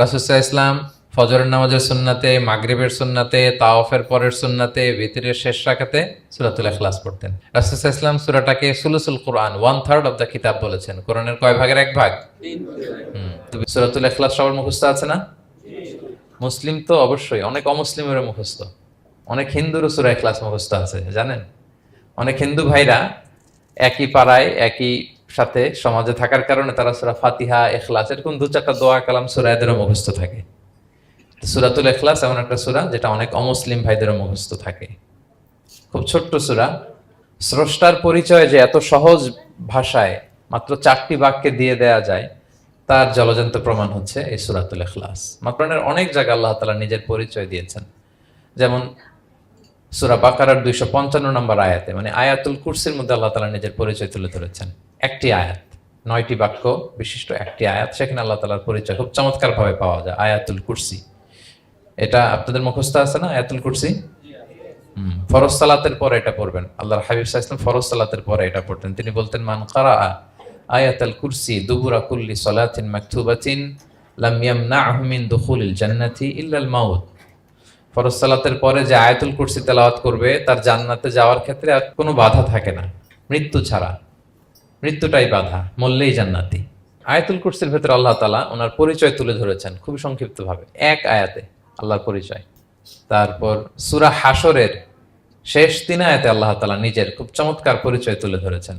রাসুসাহ ইসলাম ফজরের নামাজের সুন্নাতে, মাগরিবের সুন্নাতে তাওফের পরের সুন্নাতে, ভিতরের শেষ রাখাতে সুরাতুল এখলাস পড়তেন। রাসুসাহ ইসলাম সুরাটাকে সুলুসুল Quran one third of the কিতাব বলেছেন। কোরআনের কয় ভাগের এক ভাগ? সুরাতুল এখলাস সবার মুখস্থ আছে না? মুসলিম তো অবশ্যই, অনেক অমুসলিমেরও মুখস্থ। অনেক হিন্দুরও সুরা এখলাস মুখস্থ আছে, জানেন? অনেক হিন্দু ভাইরা একই পাড়ায়, একই সাথে সমাজে থাকার কারণে তারা সুরা ফাতিহা এখলাস এরকম দু চারটা দোয়া কালাম সুরা এদেরও মুখস্থ থাকে। সুরাতুল এখলাস এমন একটা সুরা যেটা অনেক অমুসলিম ভাইদেরও মুখস্থ থাকে। খুব ছোট্ট সুরা। স্রষ্টার পরিচয় যে এত সহজ ভাষায় মাত্র চারটি বাক্যে দিয়ে দেয়া যায়, তার জলজন্ত প্রমাণ হচ্ছে এই সুরাতুল এখলাস মাকরানের অনেক জায়গায় আল্লাহ তালা নিজের পরিচয় দিয়েছেন। যেমন সুরা বাকারার দুইশো পঞ্চান্ন নম্বর আয়াতে মানে আয়াতুল কুরসির মধ্যে আল্লাহ তালা নিজের পরিচয় তুলে ধরেছেন। একটি আয়াত, নয়টি বাক্য বিশিষ্ট একটি আয়াত, সেখানে আল্লাহ তালার পরিচয় খুব চমৎকার ভাবে পাওয়া যায়, আয়াতুল কুরসি। এটা আপনাদের মুখস্থ আছে না, আয়াতুল কুরসি? ফরজ সালাতের পরে এটা পড়বেন। আল্লাহর হাবিব সাল্লাম ফরজ সালাতের পরে এটা পড়তেন। তিনি বলতেন, মান কারা আয়াতুল কুরসি দুবুরা কুল্লি সালাতিন মাকতুবাতিন লাম ইয়ামনাহু মিন দুখুলিল জান্নাতি ইল্লাল মাউত। ফরজ সালাতের পরে যে আয়াতুল কুরসি তেলাওয়াত করবে, তার জান্নাতে যাওয়ার ক্ষেত্রে আর কোনো বাধা থাকে না, মৃত্যু ছাড়া। মৃত্যুটাই বাধা, মরলেই জান্নাতি। আয়াতুল কুরসির ভেতরে আল্লাহ তালা ওনার পরিচয় তুলে ধরেছেন খুবই সংক্ষিপ্তভাবে, এক আয়াতে, আল্লাহর পরিচয়। তারপর সুরা হাসরের শেষ তিন আয়াতে আল্লাহ তালা নিজের খুব চমৎকার পরিচয় তুলে ধরেছেন।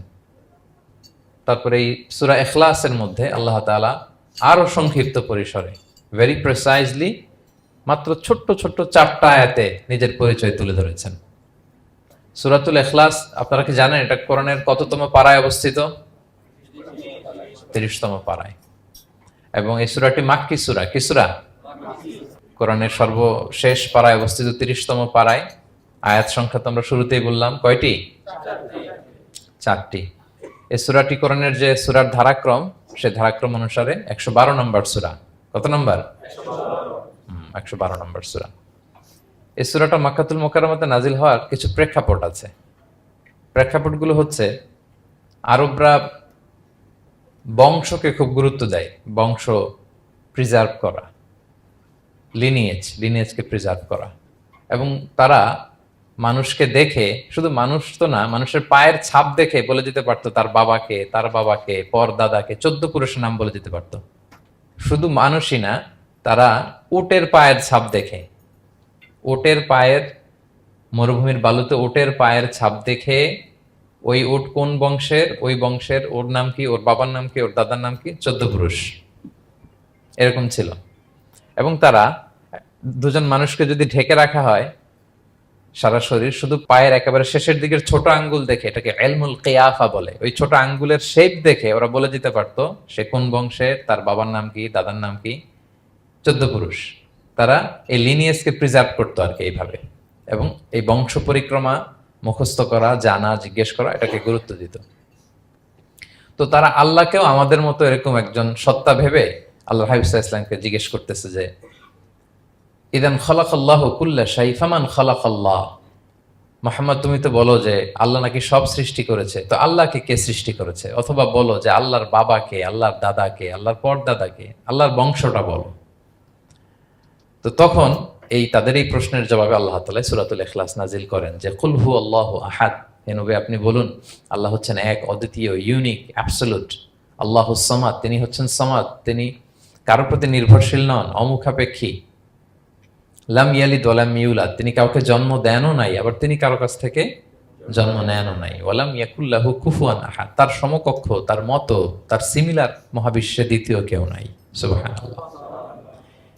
তারপরে এই সুরা এখলাসের মধ্যে আল্লাহ তালা আরও সংক্ষিপ্ত পরিসরে ভেরি প্রেসাইজলি মাত্র ছোট্ট ছোট্ট চারটা আয়াতে নিজের পরিচয় তুলে ধরেছেন। সুরাতুল এখলাস আপনারা কি জানেন এটা কোরআনের কততম পাড়ায় অবস্থিত? তিরিশতম পাড়ায়। এবং এই সুরাটি মাক্কি সুরা। কি সুরা? কোরআনের সর্বশেষ পাড়ায় অবস্থিত তিরিশতম পাড়ায়। আয়াত সংখ্যা তো আমরা শুরুতেই বললাম। কয়টি? চারটি। এই সুরাটি কোরআনের যে সুরার ধারাক্রম সে ধারাক্রম অনুসারে একশো বারো নম্বর সুরা। কত নম্বর? একশো বারো নম্বর সুরা। এই সুরাটা মাক্কাতুল মোকারমতে নাজিল হওয়ার কিছু প্রেক্ষাপট আছে। প্রেক্ষাপটগুলো হচ্ছে, আরবরা বংশকে খুব গুরুত্ব দেয়, বংশ প্রিজার্ভ করা লিনিয়েজ লিনিয়েজকে প্রিজার্ভ করা। এবং তারা মানুষকে দেখে, শুধু মানুষ তো না, মানুষের পায়ের ছাপ দেখে বলে দিতে পারতো, তার বাবাকে তার বাবাকে পর দাদাকে চোদ্দ পুরুষের নাম বলে দিতে পারতো। শুধু মানুষই না, তারা উটের পায়ের ছাপ দেখে উটের পায়ের, মরুভূমির বালুতে ওটের পায়ের ছাপ দেখে ওই উট কোন বংশের? ওই বংশের ওর নাম কি? ওর বাবার নাম কি? ওর দাদার নাম কি? চোদ্দ পুরুষ। এরকম ছিল। এবং তারা দুজন মানুষকে যদি ঢেকে রাখা হয় সারা শরীর, শুধু পায়ের একেবারে শেষের দিকের ছোট আঙ্গুল দেখে, এটাকে এলমুল কেয়াফা বলে, ওই ছোট আঙ্গুলের শেপ দেখে ওরা বলে দিতে পারতো, সে কোন বংশের, তার বাবার নাম কি, দাদার নাম কি? চোদ্দ পুরুষ। তারা এই লিনিয়েসকে প্রিজার্ভ করতো আর কি এইভাবে। এবং এই বংশ পরিক্রমা মুখস্থ করা, জানা, জিজ্ঞেস করা, এটাকে গুরুত্ব দিত। তো তারা আল্লাহকেও আমাদের মতো এরকম একজন সত্তা ভেবে আল্লাহ হাবিবসা ইসলামকে জিজ্ঞেস করতেছে যে, ইদান খলাক আল্লাহ কুল্লা শাইফামান খলাক আল্লাহ মোহাম্মদ, তুমি তো বলো যে আল্লাহ নাকি সব সৃষ্টি করেছে। তো আল্লাহকে কে সৃষ্টি করেছে? অথবা বলো যে আল্লাহর বাবাকে আল্লাহর দাদাকে আল্লাহর পর পরদাদাকে আল্লাহর বংশটা বলো। তো তখন এই তাদের এই প্রশ্নের জবাবে আল্লাহ তালা সুরাতুল এখলাস নাজিল করেন যে কুলহু আল্লাহ আহাদ। হেনবে আপনি বলুন, আল্লাহ হচ্ছেন এক, অদ্বিতীয় ইউনিক অ্যাবসলুট আল্লাহ সমাদ, তিনি হচ্ছেন সমাদ, তিনি কারোর প্রতি নির্ভরশীল নন, অমুখাপেক্ষী। লাম ইয়ালিদ ওয়ালাম ইউলাদ, তিনি কাউকে জন্ম দেনও নাই, আবার তিনি কারও কাছ থেকে জন্ম নেনও নাই। ওয়ালাম ইয়াকুল্লাহু কুফুয়ান আহাদ, তার সমকক্ষ, তার মতো, তার সিমিলার মহাবিশ্বে দ্বিতীয় কেউ নাই। সুবহানাল্লাহ।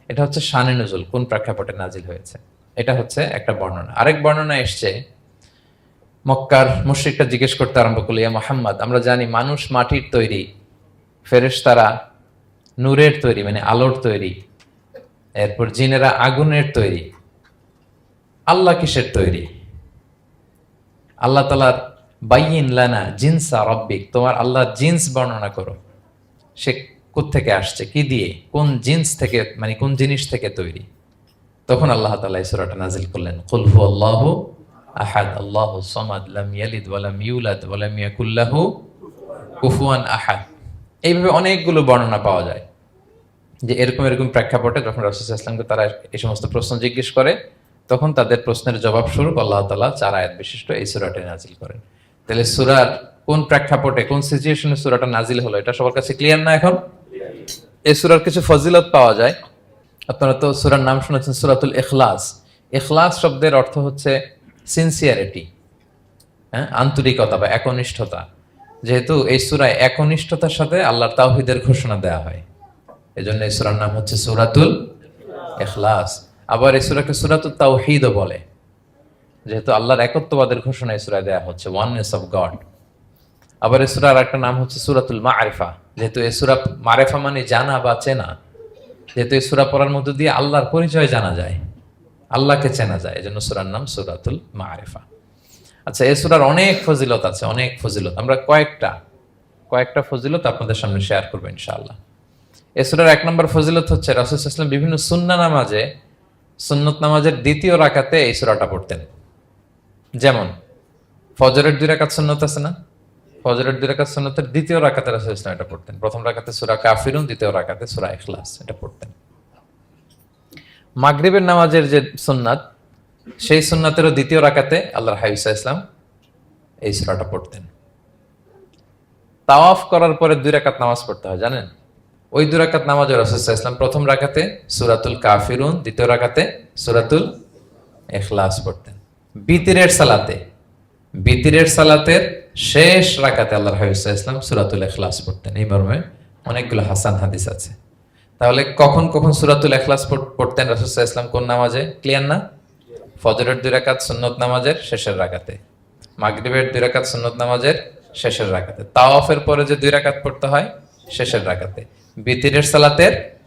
এটা হচ্ছে শানে নজুল, কোন প্রেক্ষাপটে নাজিল হয়েছে? এটা হচ্ছে একটা বর্ণনা। আরেক বর্ণনা এসছে, মক্কার মুশ্রিকটা জিজ্ঞেস করতে আরম্ভ করল, ইয়া মোহাম্মদ, আমরা জানি মানুষ মাটির তৈরি, ফেরেশতারা নূরের তৈরি মানে আলোর তৈরি, এরপর জিনেরা আগুনের তৈরি, আল্লাহ কিসের তৈরি? আল্লাহ তালার বাইন লানা জিনসা রব্বিক, তোমার আল্লাহ জিন্স বর্ণনা করো। সে থেকে আসছে? কি দিয়ে? কোন জিন্স থেকে মানে কোন জিনিস থেকে তৈরি? তখন আল্লাহ তালা সুরাটা নাজিল করলেন। কুলহু আল্লাহ আহাদ, আল্লাহ সমাদ, লাম ইয়ালিদ ওয়ালাম ইউলাদ ওয়ালাম ইয়াকুল্লাহু কুফুয়ান আহাদ। এইভাবে অনেকগুলো বর্ণনা পাওয়া যায়। যে এরকম এরকম প্রেক্ষাপটে যখন রাসুল ইসলামকে তারা এই সমস্ত প্রশ্ন জিজ্ঞেস করে, তখন তাদের প্রশ্নের জবাব স্বরূপ আল্লাহ তালা চার আয়াত বিশিষ্ট এই সুরাটি নাজিল করেন। তাহলে সুরার কোন প্রেক্ষাপটে, কোন সিচুয়েশনে সুরাটা নাজিল হলো, এটা সবার কাছে ক্লিয়ার না এখন? এই সুরার কিছু ফজিলত পাওয়া যায়। আপনারা তো সুরার নাম শুনেছেন, সুরাতুল এখলাস এখলাস শব্দের অর্থ হচ্ছে সিনসিয়ারিটি হ্যাঁ আন্তরিকতা বা একনিষ্ঠতা। যেহেতু এই সুরায় একনিষ্ঠতার সাথে আল্লাহর তাওহিদের ঘোষণা দেওয়া হয়। এই জন্য এই সুরার নাম হচ্ছে সুরাতুল এখলাস আবার এই সুরাকে সুরাতুল তাওহিদও বলে। যেহেতু আল্লাহর একত্ববাদের ঘোষণা এই সুরায় দেওয়া হচ্ছে ওয়াননেস অফ গড আবার এই সুরার একটা নাম হচ্ছে সুরাতুল মারেফা। যেহেতু এই সুরা মারেফা মানে জানা বা চেনা, যেহেতু এই সুরা পড়ার মধ্য দিয়ে আল্লাহর পরিচয় জানা যায়, আল্লাহকে চেনা যায় এই জন্য সুরার নাম সুরাতুল মারেফা। আচ্ছা এই সুরার অনেক ফজিলত আছে, অনেক ফজিলত। আমরা কয়েকটা কয়েকটা ফজিলত আপনাদের সামনে শেয়ার করব ইনশাআল্লাহ। এই সুরার এক নম্বর ফজিলত হচ্ছে, রাসুল ইসলাম বিভিন্ন সুন্না নামাজে, সুন্নত নামাজের দ্বিতীয় রাকাতে এই সুরাটা পড়তেন। যেমন, ফজরের দুই রাকাত সুন্নত আছে না? ফজরের দুই রাকাত সুন্নতের দ্বিতীয় রাকাতে রাসুল ইসলাম এটা পড়তেন। প্রথম রাকাতে সুরা কাফিরুন, দ্বিতীয় রাকাতে সুরা ইখলাস এটা পড়তেন। মাগরিবের নামাজের যে সুন্নাত, সেই সুন্নাতেরও দ্বিতীয় রাকাতে আল্লাহর হাইসা ইসলাম এই সুরাটা পড়তেন। তাওয়াফ করার পরে দুই রাকাত নামাজ পড়তে হয়, জানেন? ওই দুই রাকাত নামাজে রাসুলসাহ ইসলাম প্রথম রাকাতে সুরাতুল কাফিরুন, দ্বিতীয় রাকাতে সুরাতুল এখলাস পড়তেন। বিতিরের সালাতে, বিতিরের সালাতের শেষ রাকাতে আল্লাহর হাবিসা ইসলাম সুরাতুল এখলাস পড়তেন। এই মর্মে অনেকগুলো হাসান হাদিস আছে। তাহলে কখন কখন সুরাতুল এখলাস পড়- পড়তেন রাসুলসাহ ইসলাম কোন নামাজে? ক্লিয়ার না? ফজরের দুই রাকাত, সুন্নত নামাজের শেষের রাকাতে। মাগরিবের দুই রাকাত, সুন্নত নামাজের শেষের রাকাতে। তাওয়াফের পরে যে দুই রাকাত পড়তে হয়, শেষের রাকাতে। বিতিরের সালাতের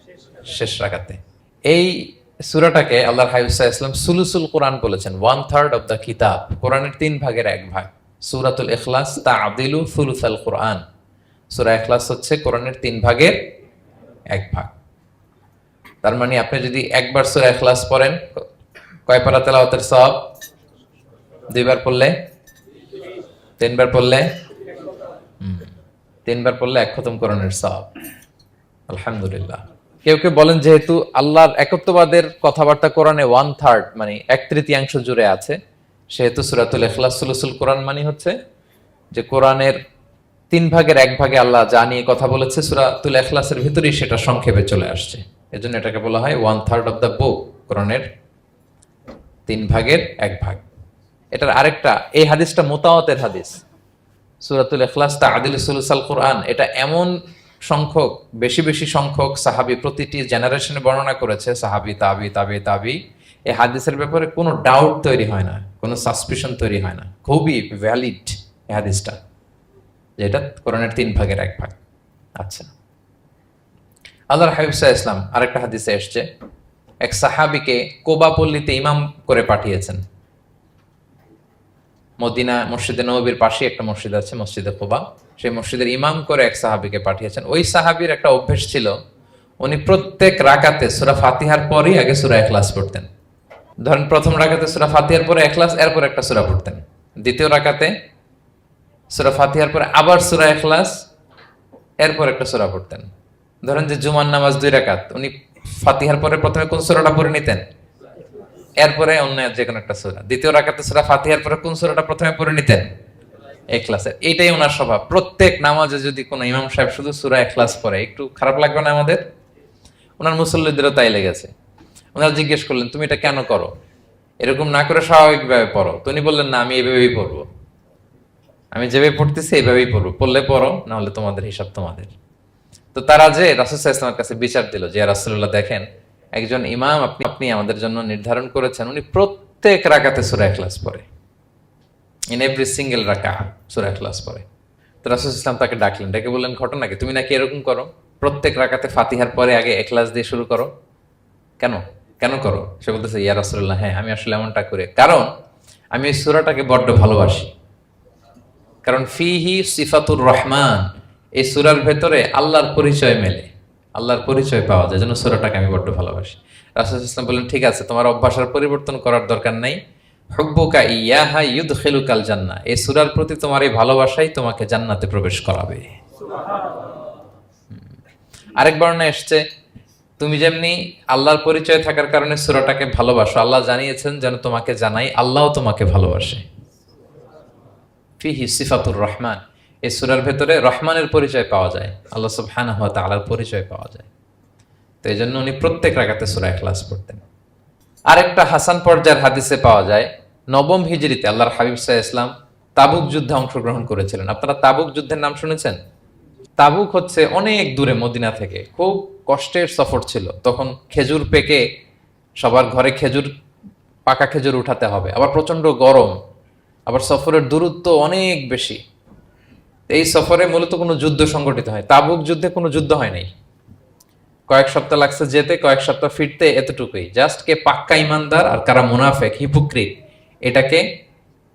শেষ রাকাতে। এই সুরাটাকে আল্লাহ হাইসা ইসলাম সুলুসুল কোরআন বলেছেন ওয়ান থার্ড অফ দ্য কিতাব। কোরআনের তিন ভাগের এক ভাগ। সূরাতুল এখলাস তা আদিলু সুলুসাল কোরআন। সুরা এখলাস হচ্ছে কোরআনের তিন ভাগের এক ভাগ। তার মানে আপনি যদি একবার সূরা এখলাস পড়েন, কয় পারা তেলাওয়াতের সব দুইবার পড়লে? তিনবার পড়লে? তিনবার পড়লে এক খতম করণের সব আলহামদুলিল্লাহ। কেউ কেউ বলেন যেহেতু আল্লাহর একত্ববাদের কথাবার্তা কোরআনে ওয়ান থার্ড মানে এক তৃতীয়াংশ জুড়ে আছে সেহেতু সুরাতুল এখলাস সুলুসুল কোরআন মানে হচ্ছে যে কোরআনের তিন ভাগের এক ভাগে আল্লাহ যা নিয়ে কথা বলেছে সুরাতুল এখলাসের ভিতরেই সেটা সংক্ষেপে চলে আসছে। এজন্য এটাকে বলা হয় one third of the book কোরআনের তিন ভাগের এক ভাগ। এটার আরেকটা, এই হাদিসটা মোতাওয়াতের হাদিস। সুরাতুল এখলাস তা আদিল সুলুসাল কোরআন, এটা এমন সংখ্যক, বেশি বেশি সংখ্যক সাহাবি প্রতিটি জেনারেশনে বর্ণনা করেছে, সাহাবি, তাবি তাবি তাবি। এই হাদিসের ব্যাপারে কোনো ডাউট তৈরি হয় না। কোনো সাসপিশন তৈরি হয় না। খুবই ভ্যালিড হাদিসটা যেটা কোরআনের তিন ভাগের এক ভাগ। আচ্ছা। আল্লাহর হাবিবসা ইসলাম আরেকটা হাদিসে এসছে। এক সাহাবিকে কোবা পল্লীতে ইমাম করে পাঠিয়েছেন। মদিনা মসজিদে নবীর পাশে একটা মসজিদ আছে, মসজিদে কোবা। সেই মসজিদের ইমাম করে এক সাহাবিকে পাঠিয়েছেন। ওই সাহাবির একটা অভ্যেস ছিল, উনি প্রত্যেক রাকাতে সুরা ফাতিহার পরই আগে সুরা এখলাস পড়তেন। ধরেন প্রথম রাকাতে সুরা ফাতিহার পরে এখলাস, এরপর একটা সুরা পড়তেন। দ্বিতীয় রাকাতে সুরা ফাতিহার পরে আবার সুরা এখলাস, এরপর একটা সুরা পড়তেন। ধরেন যে জুমার নামাজ দুই রাকাত, উনি ফাতিহার পরে প্রথমে কোন সুরাটা পড়ে নিতেন? এরপরে অন্য যে কোনো একটা সুরা। দ্বিতীয় রাকাতে সুরা ফাতিহার পরে কোন সুরাটা প্রথমে পড়ে নিতেন? এখলাসের এইটাই ওনার স্বভাব। প্রত্যেক নামাজে যদি কোনো ইমাম সাহেব শুধু সুরা এখলাস পড়ে, একটু খারাপ লাগবে না আমাদের? ওনার মুসল্লিদেরও তাই লেগেছে। ওনারা জিজ্ঞেস করলেন, তুমি এটা কেন করো? এরকম না করে স্বাভাবিকভাবে পড়ো। তো উনি বললেন, না, আমি এভাবেই পড়ব। আমি যেভাবে পড়তেছি এভাবেই পড়ব। পড়লে পড়ো না হলে তোমাদের হিসাব তোমাদের। তো তারা যে রাসুসাহ ইসলামের কাছে বিচার দিল যে রাসুল্লাহ দেখেন, একজন ইমাম আপনি আপনি আমাদের জন্য নির্ধারণ করেছেন। উনি প্রত্যেক রাকাতে সুরা ক্লাস পড়ে। ইন এভরি সিঙ্গেল রাকা সুরা ক্লাস পড়ে। তো রাসুল ইসলাম তাকে ডাকলেন, ডেকে বললেন, ঘটনা কি? তুমি নাকি এরকম করো? প্রত্যেক রাকাতে ফাতিহার পরে আগে এখলাস দিয়ে শুরু করো? কেন? কেন করো? সে বলতেছে, ইয়া রাসুল্লাহ হ্যাঁ আমি আসলে এমনটা করে। কারণ আমি এই সুরাটাকে বড্ড ভালোবাসি। কারণ ফিহি সিফাতুর রহমান, এই সুরার ভেতরে আল্লাহর পরিচয় মেলে। আল্লাহর পরিচয় পাওয়া যায়, যেন সুরাটাকে আমি বড্ড ভালোবাসি। রাসুল ইসলাম বললেন, ঠিক আছে, তোমার অভ্যাসের পরিবর্তন করার দরকার নেই। হুব্বুকা ইয়াহা ইউদ খেলুকাল জান্না এই সুরার প্রতি তোমার এই ভালোবাসাই তোমাকে জান্নাতে প্রবেশ করাবে। আরেক বর্ণে এসছে তুমি যেমনি আল্লাহর পরিচয় থাকার কারণে সুরাটাকে ভালোবাসো, আল্লাহ জানিয়েছেন যেন তোমাকে জানাই, আল্লাহও তোমাকে ভালোবাসে। ফিহি সিফাতুর রহমান, এই সুরার ভেতরে রহমানের পরিচয় পাওয়া যায়, আল্লাহ সুবহানাহু ওয়া তাআলার পরিচয় পাওয়া যায়। তো এই জন্য উনি প্রত্যেক রাগাতে সুরা ইখলাস পড়তেন। আরেকটা হাসান পর্যায়ের হাদিসে পাওয়া যায়, নবম হিজরিতে আল্লাহর হাবিব সাহ ইসলাম তাবুক যুদ্ধে অংশগ্রহণ করেছিলেন। আপনারা তাবুক যুদ্ধের নাম শুনেছেন? তাবুক হচ্ছে অনেক দূরে মদিনা থেকে, খুব কষ্টের সফর ছিল, তখন খেজুর পেকে সবার ঘরে খেজুর, পাকা খেজুর উঠাতে হবে। আবার প্রচণ্ড গরম, আবার সফরের দূরত্ব অনেক বেশি। এই সফরে মূলত কোনো যুদ্ধ সংগঠিত হয়। তাবুক যুদ্ধে কোনো যুদ্ধ হয় নাই। কয়েক সপ্তাহ লাগছে যেতে, কয়েক সপ্তাহ ফিরতে, এতটুকুই। জাস্ট কে পাক্কা ইমানদার আর কারা মুনাফেক, হিপুক্রিট, এটাকে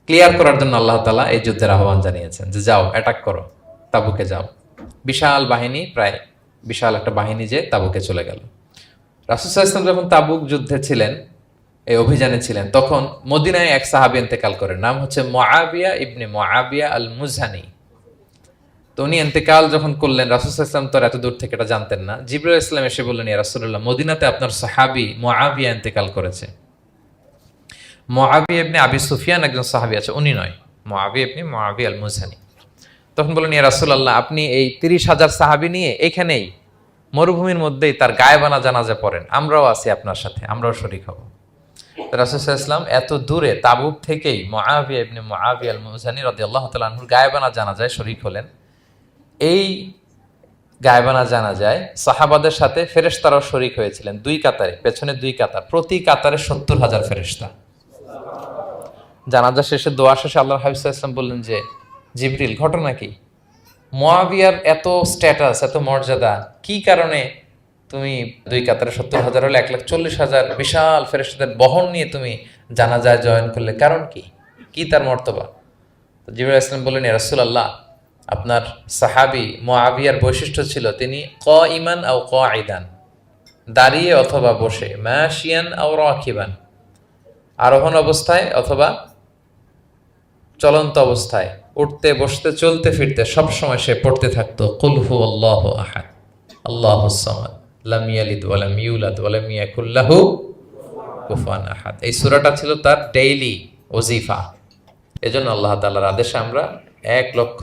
ক্লিয়ার করার জন্য আল্লাহ তালা এই যুদ্ধের আহ্বান জানিয়েছেন যে যাও, অ্যাটাক করো, তাবুকে যাও। বিশাল বাহিনী প্রায় বিশাল একটা বাহিনী যে তাবুকে চলে গেল। রাসুসাহ ইসলাম যখন তাবুক যুদ্ধে ছিলেন, এই অভিযানে ছিলেন, তখন মদিনায় এক সাহাবি ইন্তেকাল করেন, নাম হচ্ছে মোয়াবিয়া ইবনে মোয়াবিয়া আল মুজহানি তো উনি এন্তেকাল যখন করলেন, রাসুল ইসলাম তো এত দূর থেকে এটা জানতেন না। জিবরুল ইসলাম এসে বললেন রাসুল্লাহ মদিনাতে আপনার সাহাবি মোয়াবিয়া ইন্তেকাল করেছে। মোয়াবি এমনি আবি সুফিয়ান একজন সাহাবি আছে, উনি নয় মোয়াবি এমনি মোয়াবি আল মুজানি তখন বললেন, ইয়া রাসুল্লাহ আপনি এই তিরিশ হাজার সাহাবি নিয়ে এখানেই মরুভূমির মধ্যেই তার গায়েবানা জানাজা পড়েন। আমরাও আছি আপনার সাথে, আমরাও শরিক হব। রাসুল ইসলাম এত দূরে তাবুক থেকেই মোয়াবিয়া ইবনে মোয়াবি আল মুজানি রদি আল্লাহ গায়েবানা জানাজায় শরিক হলেন। এই গায়বানা জানা যায় সাহাবাদের সাথে ফেরেশতারাও শরিক হয়েছিলেন, দুই কাতারে, পেছনে দুই কাতার, প্রতি কাতারে সত্তর হাজার ফেরেশতা। জানাজা শেষে, দোয়া শেষে আল্লাহ হাবিজ ইসলাম বললেন যে জিবরিল, ঘটনা কি? মোয়াবিয়ার এত স্ট্যাটাস এত মর্যাদা, কি কারণে তুমি দুই কাতারে সত্তর হাজার হলে এক লাখ চল্লিশ হাজার বিশাল ফেরেশতাদের বহন নিয়ে তুমি জানাজায় জয়েন করলে, কারণ কি? কি তার মর্তবা? তো জিবরুল ইসলাম বললেন রাসুল আল্লাহ আপনার সাহাবি মোয়াবিয়ার বৈশিষ্ট্য ছিল তিনি ক ইমান আও ক আইদান দাঁড়িয়ে অথবা বসে ম্যাশিয়ান আও রাখিবান আরোহণ অবস্থায় অথবা চলন্ত অবস্থায় উঠতে বসতে, চলতে, ফিরতে, সব সময় সে পড়তে থাকতো। কুলহু আল্লাহ আহাদ, আল্লাহ সামাদ, লাম ইয়ালিদ ওয়ালাম ইউলাদ ওয়ালাম ইয়াকুল্লাহু কুফুয়ান আহাদ। এই সূরাটা ছিল তার ডেইলি ওজিফা। এজন্য আল্লাহ তাআলার আদেশে আমরা এক লক্ষ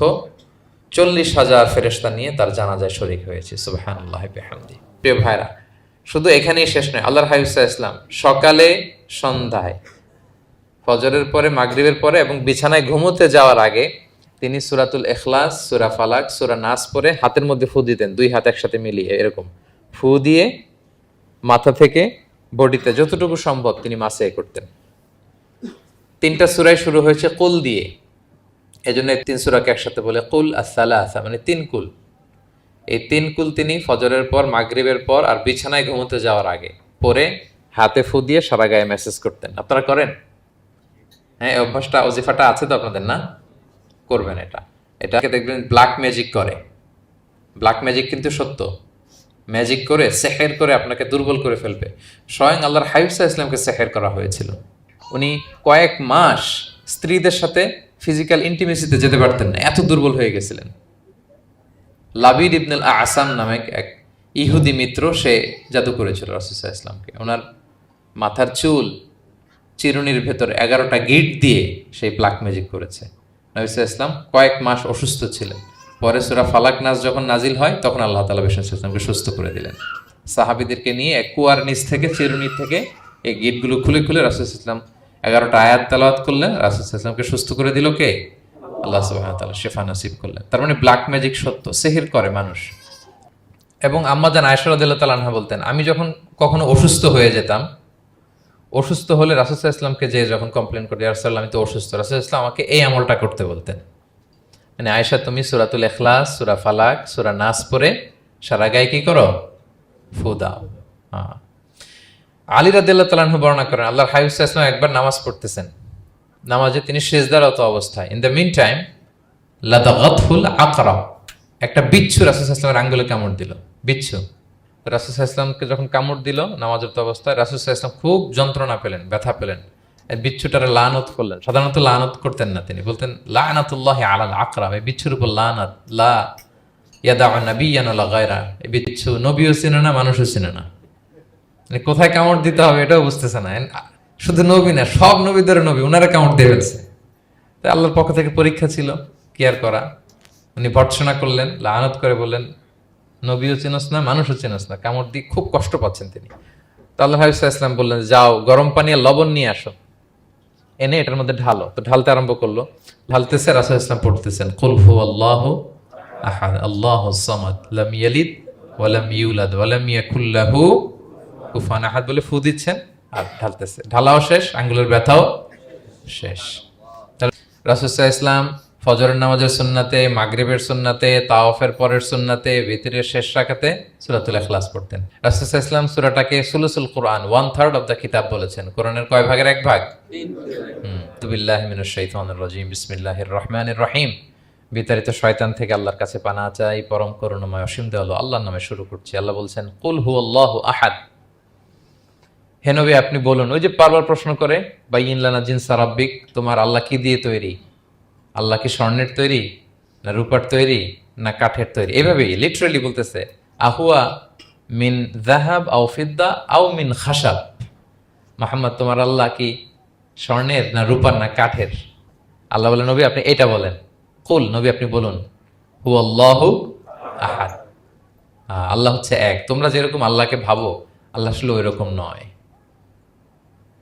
চল্লিশ হাজার ফেরেস্তা নিয়ে তার জানাজায় শরিক হয়েছে। সুবাহান আল্লাহ বেহামদি। প্রিয় ভাইরা, শুধু এখানেই শেষ নয় আল্লাহ হাইসা ইসলাম, সকালে, সন্ধ্যায়, ফজরের পরে, মাগরিবের পরে এবং বিছানায় ঘুমোতে যাওয়ার আগে তিনি সুরাতুল এখলাস সুরা ফালাক, সুরা নাস পরে হাতের মধ্যে ফু দিতেন, দুই হাত একসাথে মিলিয়ে, এরকম। ফু দিয়ে মাথা থেকে বডিতে যতটুকু সম্ভব তিনি মাসে করতেন। তিনটা সুরাই শুরু হয়েছে কুল দিয়ে। এই জন্য তিন সুরাকে একসাথে বলে কুল আসালা আসা মানে তিন কুল। এই তিন কুল তিনি ফজরের পর, মাগরিবের পর আর বিছানায় ঘুমোতে যাওয়ার আগে পরে হাতে ফু দিয়ে সারা গায়ে মেসেজ করতেন। আপনারা করেন? হ্যাঁ অভ্যাসটা, অজিফাটা আছে তো আপনাদের, না? করবেন এটা। এটাকে দেখবেন ব্ল্যাক ম্যাজিক করে। ব্ল্যাক ম্যাজিক কিন্তু সত্য। ম্যাজিক করে, সেহের করে আপনাকে দুর্বল করে ফেলবে। স্বয়ং আল্লাহর হাইফসা ইসলামকে সেহের করা হয়েছিল। উনি কয়েক মাস স্ত্রীদের সাথে ফিজিক্যাল ইন্টিমেসিতে যেতে পারতেন না। এত দুর্বল হয়ে গেছিলেন। লাবিদ ইবনুল আসাম নামে এক ইহুদি মিত্র, সে জাদু করেছিল রসুসা ইসলামকে ওনার মাথার চুল চিরুনির ভেতর এগারোটা গিট দিয়ে সেই ব্ল্যাক ম্যাজিক করেছে। নবিসা ইসলাম কয়েক মাস অসুস্থ ছিলেন। পরে সুরা ফালাক নাচ যখন নাজিল হয়, তখন আল্লাহ তালা বিশ্বনাথ ইসলামকে সুস্থ করে দিলেন। সাহাবিদেরকে নিয়ে এক কুয়ার নিচ থেকে চিরুনি থেকে এই গিটগুলো খুলে খুলে রাসুল ইসলাম এগারোটা আয়াত তালাওয়াত করলেন। রাসুল ইসলামকে সুস্থ করে দিল কে? আল্লাহ সুবাহ শেফা নসিব করলেন। তার মানে ব্ল্যাক ম্যাজিক সত্য, সেহির করে মানুষ। এবং আম্মাজান আয়সরদুল্লাহ তালাহা বলতেন, আমি যখন কখনো অসুস্থ হয়ে যেতাম অসুস্থ হলে রাসুসাহ ইসলামকে যে যখন কমপ্লেন করি রাসুল্লাহ আমি তো অসুস্থ। রাসুল ইসলাম আমাকে এই আমলটা করতে বলতেন। মানে আয়সা তুমি সুরাতুল এখলাস সুরা ফালাক, সুরা নাস পরে সারা গায়ে কি করো? ফু দাও। হ্যাঁ আলী রাদিল্লাহ তালাহু বর্ণনা করেন, আল্লাহর হাইফ ইসলাম একবার নামাজ পড়তেছেন। নামাজে তিনি শেষদারত অবস্থায় ইন দ্য মিন টাইম লাদাগতফুল আকরা। একটা বিচ্ছু রাসুল ইসলামের আঙ্গুলে কামড় দিল। বিচ্ছু। রাসুল ইসলামকে যখন কামড় দিল নামাজরত অবস্থায় রাসুল ইসলাম খুব যন্ত্রণা পেলেন, ব্যথা পেলেন। বিচ্ছুটারে লানত করলেন। সাধারণত লানত করতেন না তিনি, বলতেন, লানাতুল্লাহ আলাল আকরা এই বিচ্ছুর উপর লানাত, লা ইয়াদা নবী গায়রা এই বিচ্ছু নবীও চিনে না, মানুষও চিনে না। মানে কোথায় কামড় দিতে হবে এটাও বুঝতেছে না। শুধু নবী না, সব নবীদের নবী ওনারা কামড় দিয়ে ফেলছে। তাই আল্লাহর পক্ষ থেকে পরীক্ষা ছিল কেয়ার করা? উনি ভর্ৎসনা করলেন, লানত করে বললেন নবীও চেনস না, মানুষও চেনস না। কামড় দিয়ে খুব কষ্ট পাচ্ছেন তিনি। তো আল্লাহ ইসলাম বললেন, যাও, গরম পানি লবণ নিয়ে আসো। এনে এটার মধ্যে ঢালো। তো ঢালতে আরম্ভ করল। ঢালতেছে, রাসূল ইসলাম পড়তেছেন কুলফু আল্লাহ আহাদ, আল্লাহ সামাদ, লাম ইয়ালিদ ওয়া লাম ইউলাদ ওয়া লাম ইয়াকুল লাহু আহাদ বলে ফু দিচ্ছেন আর ঢালতেছে। ঢালাও শেষ, আঙ্গুলের ব্যথাও শেষ। রাসুসাহ ইসলাম ফজরের নামাজের সুন্নাতে, মাগরিবের সুন্নাতে তাওফের পরের সুন্নাতে, ভিতরের শেষ রাখাতে সুরাতুল ইখলাস পড়তেন। রাসুসাহ ইসলাম সুরাটাকে সুলুসুল Quran one third of the কিতাব বলেছেন। কোরআনের কয় ভাগের এক ভাগ? রাজিম, বিসমিল্লাহির রহমানির রহিম। বিতাড়িত শয়তান থেকে আল্লাহর কাছে পানা চাই, পরম করুণাময় অসীম দেওয়াল আল্লাহর নামে শুরু করছি। আল্লাহ বলছেন, কুল হু আল্লাহু আহাদ। হে নবী, আপনি বলুন, ওই যে বারবার প্রশ্ন করে বা ইনলানা জিন সারাব্বিক তোমার আল্লাহ কি দিয়ে তৈরি? আল্লাহ কি স্বর্ণের তৈরি? না রূপার তৈরি? না কাঠের তৈরি? এভাবেই লিটারেলি বলতেছে আহুয়া মিন জাহাব আও ফিদ্দা আও মিন খাসাব। মোহাম্মদ তোমার আল্লাহ কি স্বর্ণের না রূপার না কাঠের? আল্লাহ বলে নবী আপনি এটা বলেন। কুল নবী আপনি বলুন। হু আল্লাহ আহাদ। আহ, আল্লাহ হচ্ছে এক। তোমরা যেরকম আল্লাহকে ভাবো আল্লাহ আসলে ওই রকম নয়।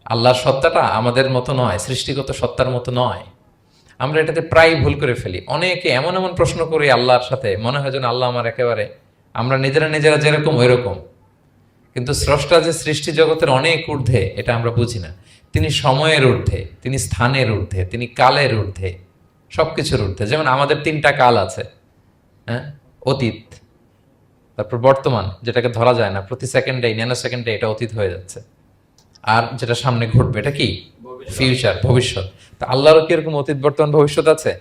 আল্লাহর সত্তাটা আমাদের মতো নয় সৃষ্টিগত সত্তার মতো নয়। আমরা এটাতে প্রায় ভুল করে ফেলি। অনেকে এমন এমন প্রশ্ন করি আল্লাহর সাথে, মনে হয় যেন আল্লাহ আমার একেবারে, আমরা নিজেরা নিজেরা যেরকম ওই রকম কিন্তু স্রষ্টা যে সৃষ্টি জগতের অনেক ঊর্ধ্বে, এটা আমরা বুঝি না। তিনি সময়ের ঊর্ধ্বে, তিনি স্থানের ঊর্ধ্বে, তিনি কালের ঊর্ধ্বে সব কিছুর ঊর্ধ্বে। যেমন আমাদের তিনটা কাল আছে হ্যাঁ? অতীত, তারপর বর্তমান, যেটাকে ধরা যায় না। প্রতি সেকেন্ডে ন্যানো সেকেন্ডে এটা অতীত হয়ে যাচ্ছে। আর যেটা সামনে ঘটবে, এটা কি? ফিউচার ভবিষ্যৎ। তা আল্লাহরও কি এরকম অতীত, বর্তমান, ভবিষ্যৎ আছে?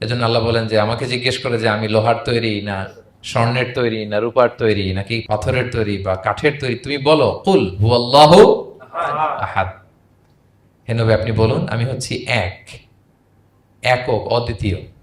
এজন্য আল্লাহ বলেন যে, আমাকে জিজ্ঞেস করে যে, আমি লোহার তৈরি না স্বর্ণের তৈরি, না রূপার তৈরি, নাকি পাথরের তৈরি বা কাঠের তৈরি? তুমি বলো, কুল আল্লাহ আহাদ। হে নবী, আপনি বলুন, আমি হচ্ছি এক, একক, অদ্বিতীয়।